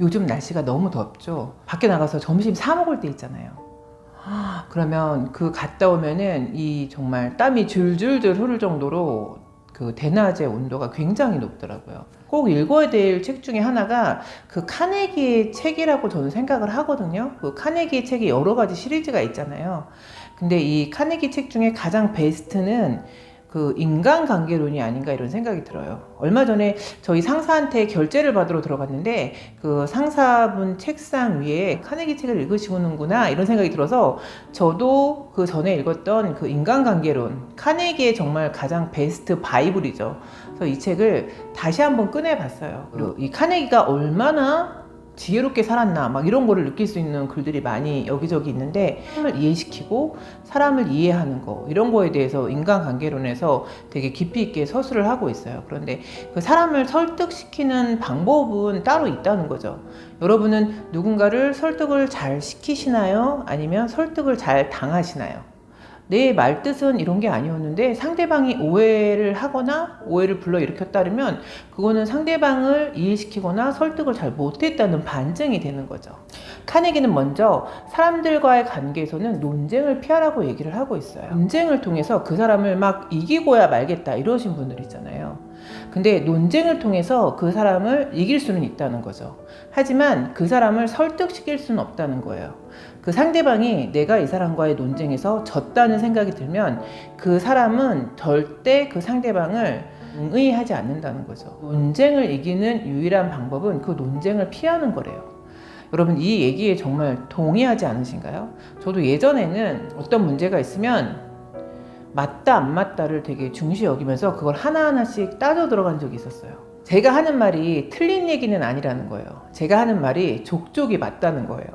요즘 날씨가 너무 덥죠. 밖에 나가서 점심 사 먹을 때 있잖아요. 아, 그러면 그 갔다 오면은 이 정말 땀이 줄줄줄 흐를 정도로 그 대낮의 온도가 굉장히 높더라고요. 꼭 읽어야 될 책 중에 하나가 그 카네기의 책이라고 저는 생각을 하거든요. 그 카네기의 책이 여러 가지 시리즈가 있잖아요. 근데 이 카네기 책 중에 가장 베스트는 그 인간관계론이 아닌가 이런 생각이 들어요. 얼마 전에 저희 상사한테 결제를 받으러 들어갔는데 그 상사분 책상 위에 카네기 책을 읽으시는구나 이런 생각이 들어서 저도 그 전에 읽었던 그 인간관계론 카네기의 정말 가장 베스트 바이블이죠. 그래서 이 책을 다시 한번 꺼내봤어요. 그리고 이 카네기가 얼마나 지혜롭게 살았나 막 이런 거를 느낄 수 있는 글들이 많이 여기저기 있는데 사람을 이해시키고 사람을 이해하는 거 이런 거에 대해서 인간관계론에서 되게 깊이 있게 서술을 하고 있어요. 그런데 그 사람을 설득시키는 방법은 따로 있다는 거죠. 여러분은 누군가를 설득을 잘 시키시나요? 아니면 설득을 잘 당하시나요? 내 말뜻은 이런 게 아니었는데 상대방이 오해를 하거나 오해를 불러일으켰다면 그거는 상대방을 이해시키거나 설득을 잘 못했다는 반증이 되는 거죠. 카네기는 먼저 사람들과의 관계에서는 논쟁을 피하라고 얘기를 하고 있어요. 논쟁을 통해서 그 사람을 막 이기고야 말겠다 이러신 분들 있잖아요. 근데 논쟁을 통해서 그 사람을 이길 수는 있다는 거죠. 하지만 그 사람을 설득시킬 수는 없다는 거예요. 그 상대방이 내가 이 사람과의 논쟁에서 졌다는 생각이 들면 그 사람은 절대 그 상대방을 응의하지 않는다는 거죠. 논쟁을 이기는 유일한 방법은 그 논쟁을 피하는 거래요. 여러분 이 얘기에 정말 동의하지 않으신가요? 저도 예전에는 어떤 문제가 있으면 맞다 안 맞다를 되게 중시 여기면서 그걸 하나하나씩 따져 들어간 적이 있었어요. 제가 하는 말이 틀린 얘기는 아니라는 거예요. 제가 하는 말이 족족이 맞다는 거예요.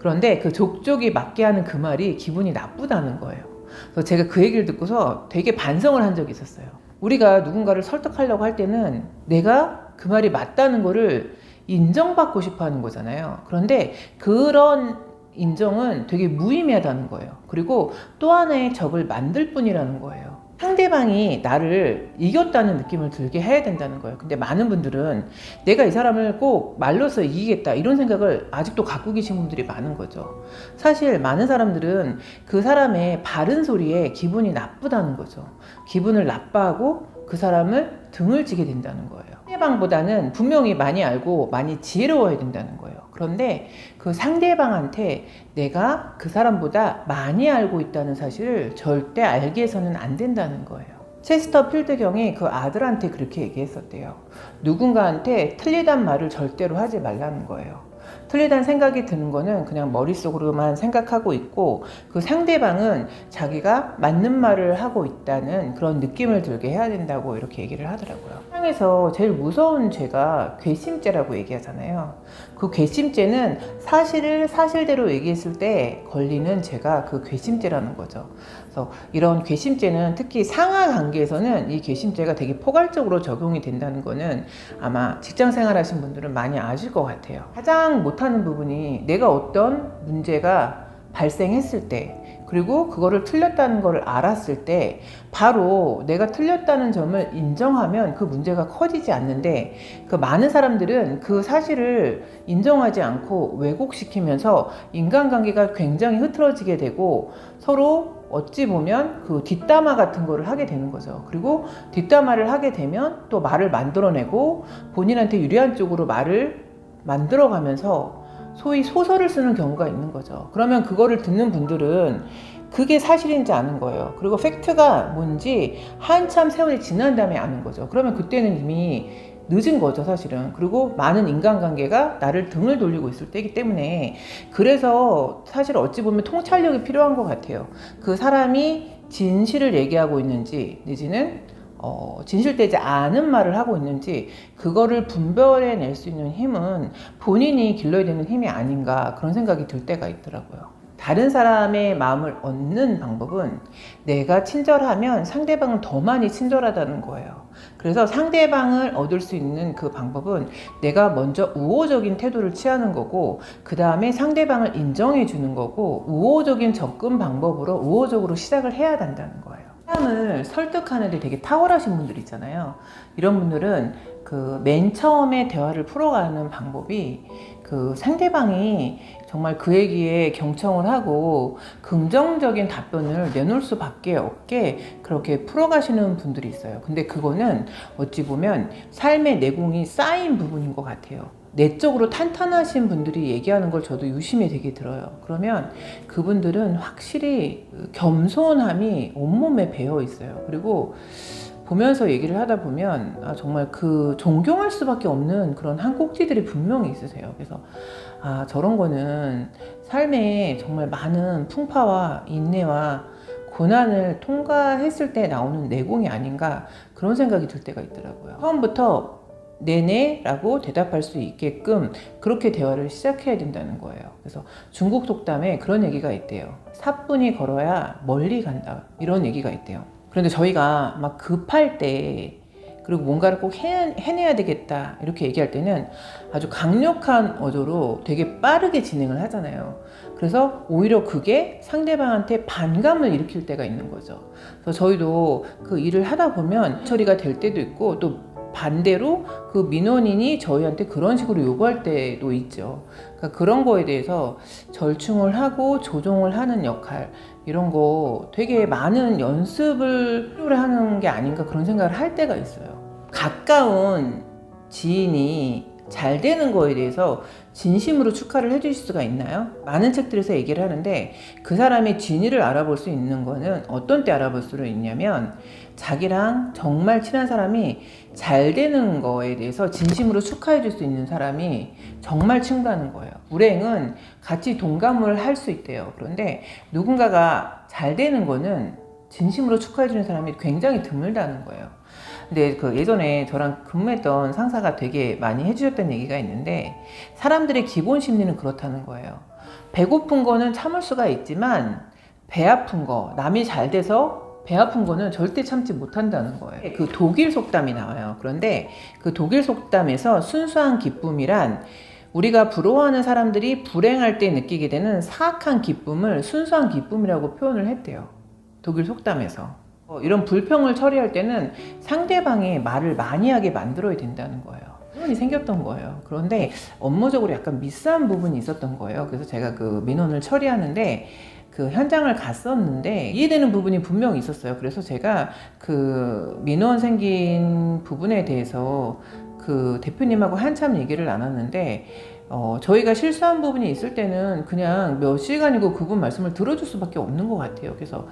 그런데 그 족족이 맞게 하는 그 말이 기분이 나쁘다는 거예요. 그래서 제가 그 얘기를 듣고서 되게 반성을 한 적이 있었어요. 우리가 누군가를 설득하려고 할 때는 내가 그 말이 맞다는 거를 인정받고 싶어 하는 거잖아요. 그런데 그런 인정은 되게 무의미하다는 거예요. 그리고 또 하나의 적을 만들 뿐이라는 거예요. 상대방이 나를 이겼다는 느낌을 들게 해야 된다는 거예요. 근데 많은 분들은 내가 이 사람을 꼭 말로서 이기겠다 이런 생각을 아직도 갖고 계신 분들이 많은 거죠. 사실 많은 사람들은 그 사람의 바른 소리에 기분이 나쁘다는 거죠. 기분을 나빠하고 그 사람을 등을 지게 된다는 거예요. 상대방보다는 분명히 많이 알고 많이 지혜로워야 된다는 거예요. 그런데 그 상대방한테 내가 그 사람보다 많이 알고 있다는 사실을 절대 알게 해서는 안 된다는 거예요. 체스터 필드 경이 그 아들한테 그렇게 얘기했었대요. 누군가한테 틀리단 말을 절대로 하지 말라는 거예요. 틀리다는 생각이 드는 거는 그냥 머릿속으로만 생각하고 있고 그 상대방은 자기가 맞는 말을 하고 있다는 그런 느낌을 들게 해야 된다고 이렇게 얘기를 하더라고요. 세상에서 제일 무서운 죄가 괘씸죄라고 얘기하잖아요. 그 괘씸죄는 사실을 사실대로 얘기했을 때 걸리는 죄가 그 괘씸죄라는 거죠. 그래서 이런 괘씸죄는 특히 상하 관계에서는 이 괘씸죄가 되게 포괄적으로 적용이 된다는 거는 아마 직장 생활하신 분들은 많이 아실 것 같아요. 가장 못하는 부분이 내가 어떤 문제가 발생했을 때 그리고 그거를 틀렸다는 걸 알았을 때 바로 내가 틀렸다는 점을 인정하면 그 문제가 커지지 않는데 그 많은 사람들은 그 사실을 인정하지 않고 왜곡시키면서 인간관계가 굉장히 흐트러지게 되고 서로 어찌 보면 그 뒷담화 같은 거를 하게 되는 거죠. 그리고 뒷담화를 하게 되면 또 말을 만들어내고 본인한테 유리한 쪽으로 말을 만들어가면서 소위 소설을 쓰는 경우가 있는 거죠. 그러면 그거를 듣는 분들은 그게 사실인지 아는 거예요. 그리고 팩트가 뭔지 한참 세월이 지난 다음에 아는 거죠. 그러면 그때는 이미 늦은 거죠, 사실은. 그리고 많은 인간관계가 나를 등을 돌리고 있을 때이기 때문에 그래서 사실 어찌 보면 통찰력이 필요한 것 같아요. 그 사람이 진실을 얘기하고 있는지 내지는 어, 진실되지 않은 말을 하고 있는지 그거를 분별해낼 수 있는 힘은 본인이 길러야 되는 힘이 아닌가 그런 생각이 들 때가 있더라고요. 다른 사람의 마음을 얻는 방법은 내가 친절하면 상대방은 더 많이 친절하다는 거예요. 그래서 상대방을 얻을 수 있는 그 방법은 내가 먼저 우호적인 태도를 취하는 거고, 그 다음에 상대방을 인정해 주는 거고, 우호적인 접근 방법으로 우호적으로 시작을 해야 된다는 거예요. 사람을 설득하는데 되게 탁월하신 분들 있잖아요. 이런 분들은 그 맨 처음에 대화를 풀어가는 방법이 그 상대방이 정말 그 얘기에 경청을 하고 긍정적인 답변을 내놓을 수밖에 없게 그렇게 풀어가시는 분들이 있어요. 근데 그거는 어찌 보면 삶의 내공이 쌓인 부분인 것 같아요. 내적으로 탄탄하신 분들이 얘기하는 걸 저도 유심히 되게 들어요. 그러면 그분들은 확실히 겸손함이 온몸에 배어 있어요. 그리고 보면서 얘기를 하다 보면 아, 정말 그 존경할 수밖에 없는 그런 한 꼭지들이 분명히 있으세요. 그래서 아 저런 거는 삶에 정말 많은 풍파와 인내와 고난을 통과했을 때 나오는 내공이 아닌가 그런 생각이 들 때가 있더라고요. 처음부터 네네라고 대답할 수 있게끔 그렇게 대화를 시작해야 된다는 거예요. 그래서 중국 속담에 그런 얘기가 있대요. 사뿐히 걸어야 멀리 간다. 이런 얘기가 있대요. 그런데 저희가 막 급할 때 그리고 뭔가를 꼭 해, 해내야 되겠다 이렇게 얘기할 때는 아주 강력한 어조로 되게 빠르게 진행을 하잖아요. 그래서 오히려 그게 상대방한테 반감을 일으킬 때가 있는 거죠. 그래서 저희도 그 일을 하다 보면 처리가 될 때도 있고 또 반대로 그 민원인이 저희한테 그런 식으로 요구할 때도 있죠. 그러니까 그런 거에 대해서 절충을 하고 조정을 하는 역할 이런 거 되게 많은 연습을 하는 게 아닌가 그런 생각을 할 때가 있어요. 가까운 지인이 잘 되는 거에 대해서 진심으로 축하를 해주실 수가 있나요? 많은 책들에서 얘기를 하는데 그 사람의 진위를 알아볼 수 있는 거는 어떤 때 알아볼 수 있냐면 자기랑 정말 친한 사람이 잘 되는 거에 대해서 진심으로 축하해 줄 수 있는 사람이 정말 친구라는 거예요. 불행은 같이 동감을 할 수 있대요. 그런데 누군가가 잘 되는 거는 진심으로 축하해 주는 사람이 굉장히 드물다는 거예요. 근데 그 예전에 저랑 근무했던 상사가 되게 많이 해주셨던 얘기가 있는데 사람들의 기본 심리는 그렇다는 거예요. 배고픈 거는 참을 수가 있지만 배 아픈 거, 남이 잘 돼서 배 아픈 거는 절대 참지 못한다는 거예요. 그 독일 속담이 나와요. 그런데 그 독일 속담에서 순수한 기쁨이란 우리가 부러워하는 사람들이 불행할 때 느끼게 되는 사악한 기쁨을 순수한 기쁨이라고 표현을 했대요. 독일 속담에서. 어, 이런 불평을 처리할 때는 상대방이 말을 많이 하게 만들어야 된다는 거예요. 그런이 생겼던 거예요. 그런데 업무적으로 약간 미스한 부분이 있었던 거예요. 그래서 제가 그 민원을 처리하는데 그 현장을 갔었는데 이해되는 부분이 분명히 있었어요. 그래서 제가 그 민원 생긴 부분에 대해서 그 대표님하고 한참 얘기를 나눴는데 어, 저희가 실수한 부분이 있을 때는 그냥 몇 시간이고 그분 말씀을 들어줄 수밖에 없는 것 같아요. 그래서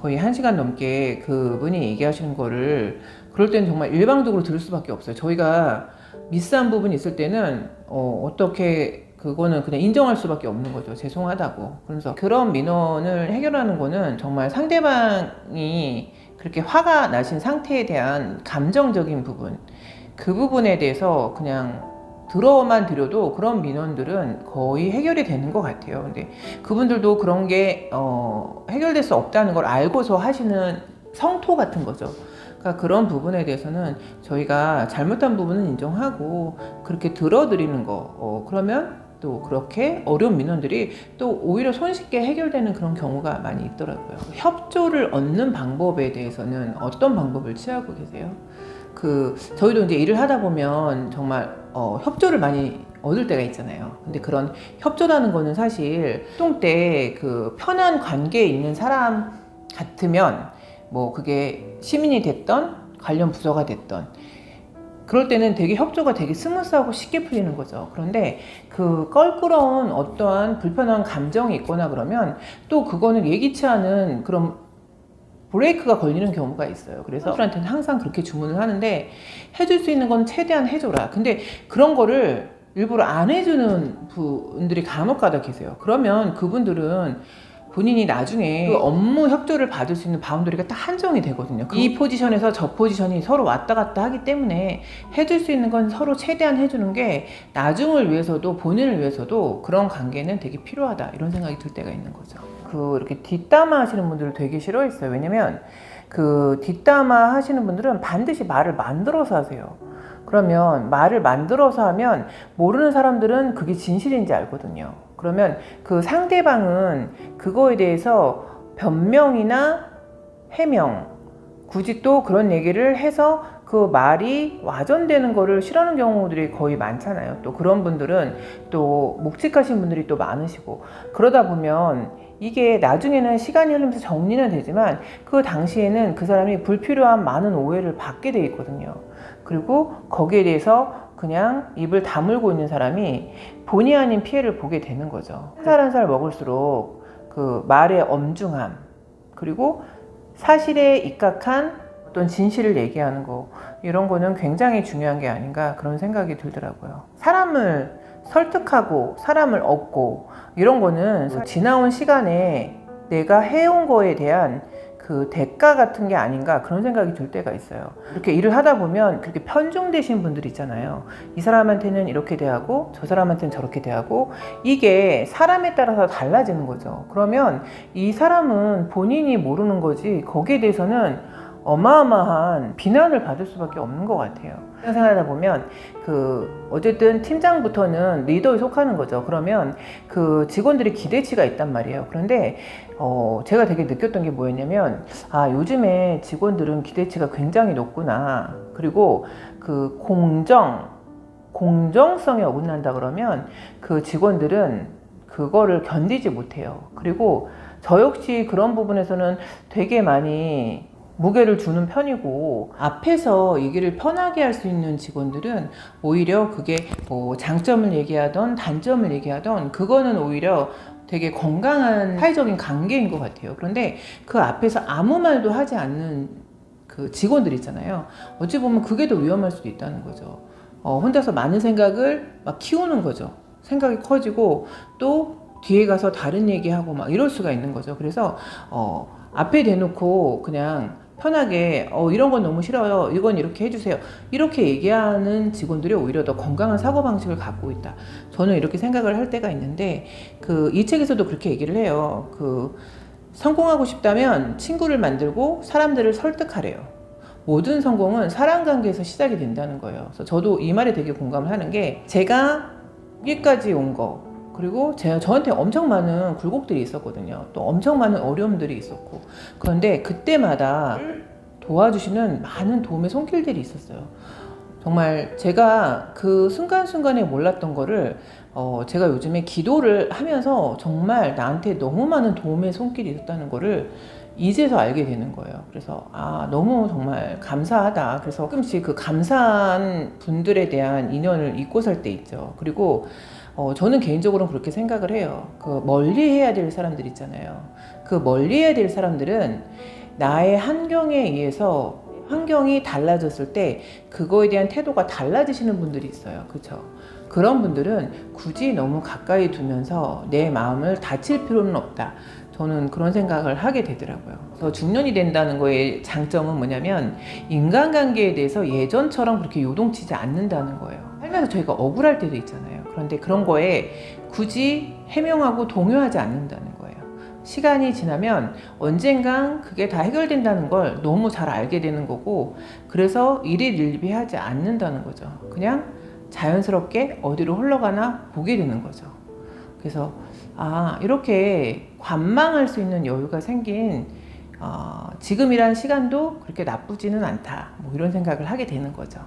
거의 한 시간 넘게 그분이 얘기하시는 거를 그럴 때는 정말 일방적으로 들을 수밖에 없어요. 저희가 미스한 부분이 있을 때는 어, 어떻게 그거는 그냥 인정할 수밖에 없는 거죠. 죄송하다고. 그래서 그런 민원을 해결하는 거는 정말 상대방이 그렇게 화가 나신 상태에 대한 감정적인 부분, 그 부분에 대해서 그냥 들어만 드려도 그런 민원들은 거의 해결이 되는 것 같아요. 근데 그분들도 그런 게 어, 해결될 수 없다는 걸 알고서 하시는 성토 같은 거죠. 그러니까 그런 부분에 대해서는 저희가 잘못한 부분은 인정하고 그렇게 들어드리는 거 어, 그러면 또 그렇게 어려운 민원들이 또 오히려 손쉽게 해결되는 그런 경우가 많이 있더라고요. 협조를 얻는 방법에 대해서는 어떤 방법을 취하고 계세요? 그 저희도 이제 일을 하다 보면 정말 어, 협조를 많이 얻을 때가 있잖아요. 근데 그런 협조라는 거는 사실 활동 때 그 편한 관계에 있는 사람 같으면 뭐 그게 시민이 됐던 관련 부서가 됐던 그럴 때는 되게 협조가 되게 스무스하고 쉽게 풀리는 거죠. 그런데 그 껄끄러운 어떠한 불편한 감정이 있거나 그러면 또 그거는 예기치 않은 그런 브레이크가 걸리는 경우가 있어요. 그래서 선수한테는 항상 그렇게 주문을 하는데 해줄 수 있는 건 최대한 해줘라. 근데 그런 거를 일부러 안 해주는 분들이 간혹가다 계세요. 그러면 그분들은 본인이 나중에 그 업무 협조를 받을 수 있는 바운더리가 딱 한정이 되거든요. 이 포지션에서 저 포지션이 서로 왔다 갔다 하기 때문에 해줄 수 있는 건 서로 최대한 해주는 게 나중을 위해서도 본인을 위해서도 그런 관계는 되게 필요하다 이런 생각이 들 때가 있는 거죠. 그 이렇게 뒷담화 하시는 분들 되게 싫어했어요. 왜냐면 그 뒷담화 하시는 분들은 반드시 말을 만들어서 하세요. 그러면 말을 만들어서 하면 모르는 사람들은 그게 진실인지 알거든요. 그러면 그 상대방은 그거에 대해서 변명이나 해명, 굳이 또 그런 얘기를 해서 그 말이 와전되는 거를 싫어하는 경우들이 거의 많잖아요. 또 그런 분들은 또 묵직하신 분들이 또 많으시고 그러다 보면 이게 나중에는 시간이 흐르면서 정리는 되지만 그 당시에는 그 사람이 불필요한 많은 오해를 받게 돼 있거든요. 그리고 거기에 대해서 그냥 입을 다물고 있는 사람이 본의 아닌 피해를 보게 되는 거죠. 한 살 한 살 먹을수록 그 말의 엄중함 그리고 사실에 입각한 어떤 진실을 얘기하는 거 이런 거는 굉장히 중요한 게 아닌가 그런 생각이 들더라고요. 사람을 설득하고 사람을 얻고 이런 거는 지나온 시간에 내가 해온 거에 대한 그 대가 같은 게 아닌가 그런 생각이 들 때가 있어요. 이렇게 일을 하다 보면 그렇게 편중되신 분들 있잖아요. 이 사람한테는 이렇게 대하고 저 사람한테는 저렇게 대하고 이게 사람에 따라서 달라지는 거죠. 그러면 이 사람은 본인이 모르는 거지 거기에 대해서는 어마어마한 비난을 받을 수밖에 없는 것 같아요. 생각하다 보면 그 어쨌든 팀장부터는 리더에 속하는 거죠. 그러면 그 직원들이 기대치가 있단 말이에요. 그런데 어 제가 되게 느꼈던 게 뭐였냐면 아 요즘에 직원들은 기대치가 굉장히 높구나. 그리고 그 공정 공정성에 어긋난다 그러면 그 직원들은 그거를 견디지 못해요. 그리고 저 역시 그런 부분에서는 되게 많이 무게를 주는 편이고 앞에서 얘기를 편하게 할 수 있는 직원들은 오히려 그게 뭐 장점을 얘기하던 단점을 얘기하던 그거는 오히려 되게 건강한 사회적인 관계인 것 같아요. 그런데 그 앞에서 아무 말도 하지 않는 그 직원들 있잖아요. 어찌 보면 그게 더 위험할 수도 있다는 거죠. 어, 혼자서 많은 생각을 막 키우는 거죠. 생각이 커지고 또 뒤에 가서 다른 얘기하고 막 이럴 수가 있는 거죠. 그래서 어, 앞에 대놓고 그냥 편하게 어 이런 건 너무 싫어요. 이건 이렇게 해주세요. 이렇게 얘기하는 직원들이 오히려 더 건강한 사고 방식을 갖고 있다. 저는 이렇게 생각을 할 때가 있는데 그 이 책에서도 그렇게 얘기를 해요. 그 성공하고 싶다면 친구를 만들고 사람들을 설득하래요. 모든 성공은 사람 관계에서 시작이 된다는 거예요. 그래서 저도 이 말에 되게 공감을 하는 게 제가 여기까지 온 거, 그리고 제가 저한테 엄청 많은 굴곡들이 있었거든요. 또 엄청 많은 어려움들이 있었고. 그런데 그때마다 도와주시는 많은 도움의 손길들이 있었어요. 정말 제가 그 순간순간에 몰랐던 거를 어 제가 요즘에 기도를 하면서 정말 나한테 너무 많은 도움의 손길이 있었다는 거를 이제서 알게 되는 거예요. 그래서 아 너무 정말 감사하다. 그래서 가끔씩 그 감사한 분들에 대한 인연을 잊고 살 때 있죠. 그리고 어, 저는 개인적으로 그렇게 생각을 해요. 그 멀리 해야 될 사람들 있잖아요. 그 멀리 해야 될 사람들은 나의 환경에 의해서 환경이 달라졌을 때 그거에 대한 태도가 달라지시는 분들이 있어요. 그렇죠? 그런 분들은 굳이 너무 가까이 두면서 내 마음을 다칠 필요는 없다. 저는 그런 생각을 하게 되더라고요. 그래서 중년이 된다는 거의 장점은 뭐냐면 인간관계에 대해서 예전처럼 그렇게 요동치지 않는다는 거예요. 살면서 저희가 억울할 때도 있잖아요. 그런데 그런 거에 굳이 해명하고 동요하지 않는다는 거예요. 시간이 지나면 언젠간 그게 다 해결된다는 걸 너무 잘 알게 되는 거고 그래서 일일일비하지 않는다는 거죠. 그냥 자연스럽게 어디로 흘러가나 보게 되는 거죠. 그래서 아 이렇게 관망할 수 있는 여유가 생긴 어, 지금이란 시간도 그렇게 나쁘지는 않다. 뭐 이런 생각을 하게 되는 거죠.